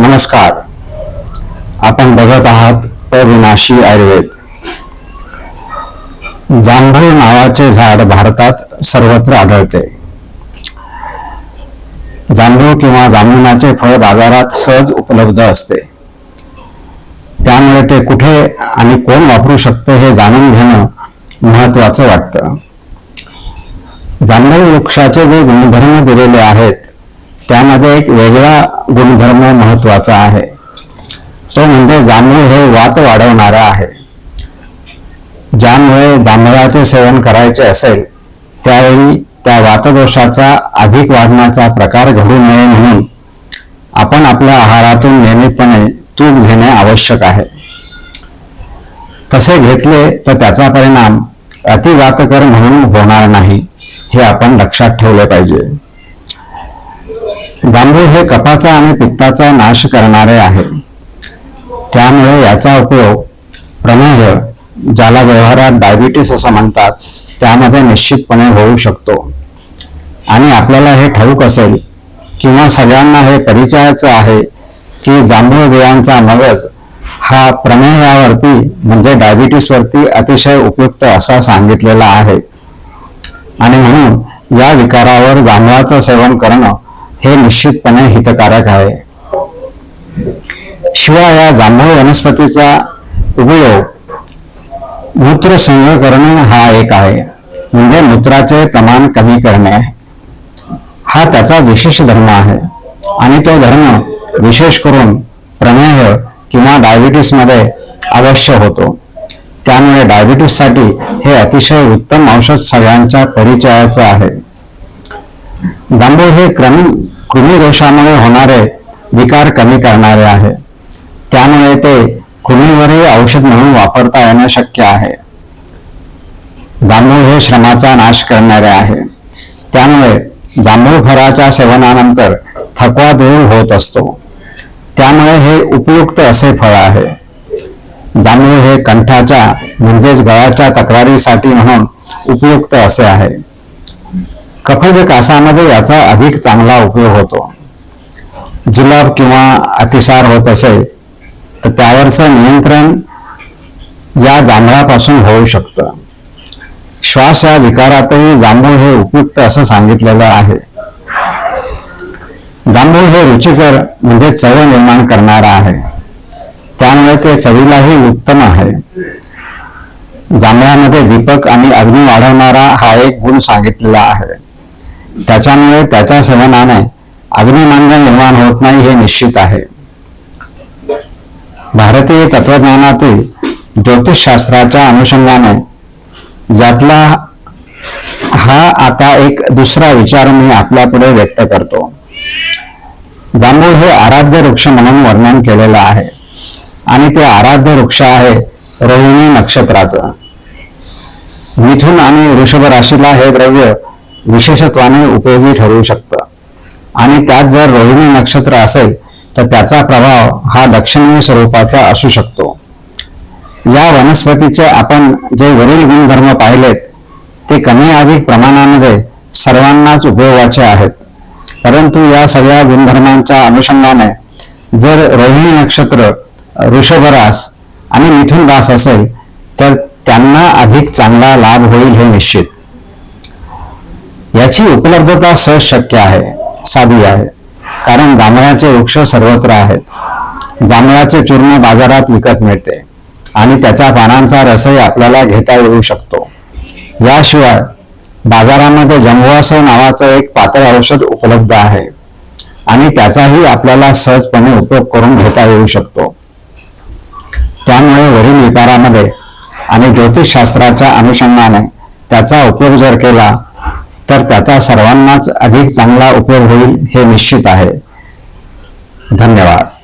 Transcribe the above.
नमस्कार. आपण बघत आहात अविनाशी आयुर्वेद. जांभळ नावाचे झाड भारतात सर्वत्र आढळते. जांभूळ किंवा जांभुणाचे फळ बाजारात सहज उपलब्ध असते. त्यामुळे ते कुठे आणि कोण वापरू शकतं हे जाणून घेणं महत्वाचं वाटतं. जांभूळ वृक्षाचे जे गुणधर्म दिलेले आहेत त्यामध्ये एक वेगळा गुणधर्म महत्त्वाचा आहे. तो म्हणजे जांभूळ हे वात वाढवणारा आहे. ज्यामुळे जांभळाचे सेवन करायचे असेल त्यावेळी त्या वातदोषाचा अधिक वाढण्याचा प्रकार घडू नये म्हणून आपण आपल्या आहारातून नियमितपणे तूप घेणे आवश्यक आहे. तसे घेतले तर त्याचा परिणाम अतिवातकर म्हणून होणार नाही हे आपण लक्षात ठेवले पाहिजे. जांभूळ हे कपाचा आणि पित्ताचा नाश करणारे आहे. त्यामुळे याचा उपयोग प्रमेह ज्याला व्यवहारात डायबिटीस असं म्हणतात त्यामध्ये निश्चितपणे होऊ शकतो. आणि आपल्याला हे ठाऊक असेल किंवा सगळ्यांना हे परिचयाचं आहे की जांभूळ बियांचा मगज हा प्रमेहावरती म्हणजे डायबिटीसवरती अतिशय उपयुक्त असा सांगितलेला आहे. आणि म्हणून या विकारावर जांभळाचं सेवन करणं हे निश्चितपणे हितकारक आहे. शिवाय या जांभूळ वनस्पतीचा उपयोग मूत्र संग्रह करणे हा एक आहे. म्हणजे मूत्राचे प्रमाण कमी करणे. हा त्याचा विशेष धर्म आहे. आणि तो धर्म विशेष करून प्रमेह किंवा डायबिटीसमध्ये अवश्य होतो. त्यामुळे डायबिटीससाठी हे अतिशय उत्तम औषध सगळ्यांच्या परिचयाचं आहे. जांभूळ हे क्रमी कृमिदोषामुळे होणारे विकार कमी करणारे आहे. त्यामुळे ते कृमीवरही औषध म्हणून वापरता येणं शक्य आहे. जांभूळ हे श्रमाचा नाश करणारे आहे. त्यामुळे जांभूळ फळाच्या सेवनानंतर थकवा दूर होत असतो. त्यामुळे हे उपयुक्त असे फळ आहे. जांभूळ हे कंठाच्या म्हणजेच गळाच्या तक्रारीसाठी म्हणून उपयुक्त असे आहे. कफज कासामध्ये याचा अधिक चांगला उपयोग होतो. जुलाब किंवा अतिसार होत असेल तर त्यावरचं नियंत्रण या जांभळापासून होऊ शकतं. श्वास या विकारातही जांभूळ हे उपयुक्त असं सांगितलेलं आहे. जांभूळ हे रुचिकर म्हणजे चव निर्माण करणारा आहे. त्यामुळे ते चवीलाही उत्तम आहे. जांभळामध्ये दीपक आणि अग्नी वाढवणारा हा एक गुण सांगितलेला आहे. त्याच्यामुळे त्याच्या सेवनाने अग्निमांद्य निर्माण होत नाही हे निश्चित आहे. भारतीय तत्वज्ञानातील ज्योतिषशास्त्राच्या अनुषंगाने यातला हा आता एक दुसरा विचार मी आपल्यापुढे व्यक्त करतो. जांभूळ हे आराध्य वृक्ष म्हणून वर्णन केलेलं आहे. आणि ते आराध्य वृक्ष आहे रोहिणी नक्षत्राचं. मिथुन आणि वृषभ राशीला हे द्रव्य विशेषत्वाने उपयोगी ठरू शकतं. आणि त्यात जर रोहिणी नक्षत्र असेल तर त्याचा प्रभाव हा दक्षिणीय स्वरूपाचा असू शकतो. या वनस्पतीचे आपण जे वरील गुणधर्म पाहिलेत ते कमी अधिक प्रमाणामध्ये सर्वांनाच उपयोगाचे आहेत. परंतु या सगळ्या गुणधर्मांच्या अनुषंगाने जर रोहिणी नक्षत्र ऋषभरास आणि मिथुन रास असेल तर त्यांना अधिक चांगला लाभ होईल हे निश्चित. याची उपलब्धता सहज शक्य आहे साधी आहे. कारण जांभळाचे वृक्ष सर्वत्र आहेत. जांभळाचे चूर्ण बाजारात विकत मिळते आणि त्याच्या पानांचा रसही आपल्याला घेता येऊ शकतो. याशिवाय बाजारामध्ये जंबुआसव नावाचं एक पातळ औषध उपलब्ध आहे आणि त्याचाही आपल्याला सहजपणे उपयोग करून घेता येऊ शकतो. त्यामुळे वरील विकारामध्ये आणि ज्योतिषशास्त्राच्या अनुषंगाने त्याचा उपयोग जर केला तर त्याचा सर्वांनाच अधिक चांगला उपयोग होईल हे निश्चित आहे. धन्यवाद.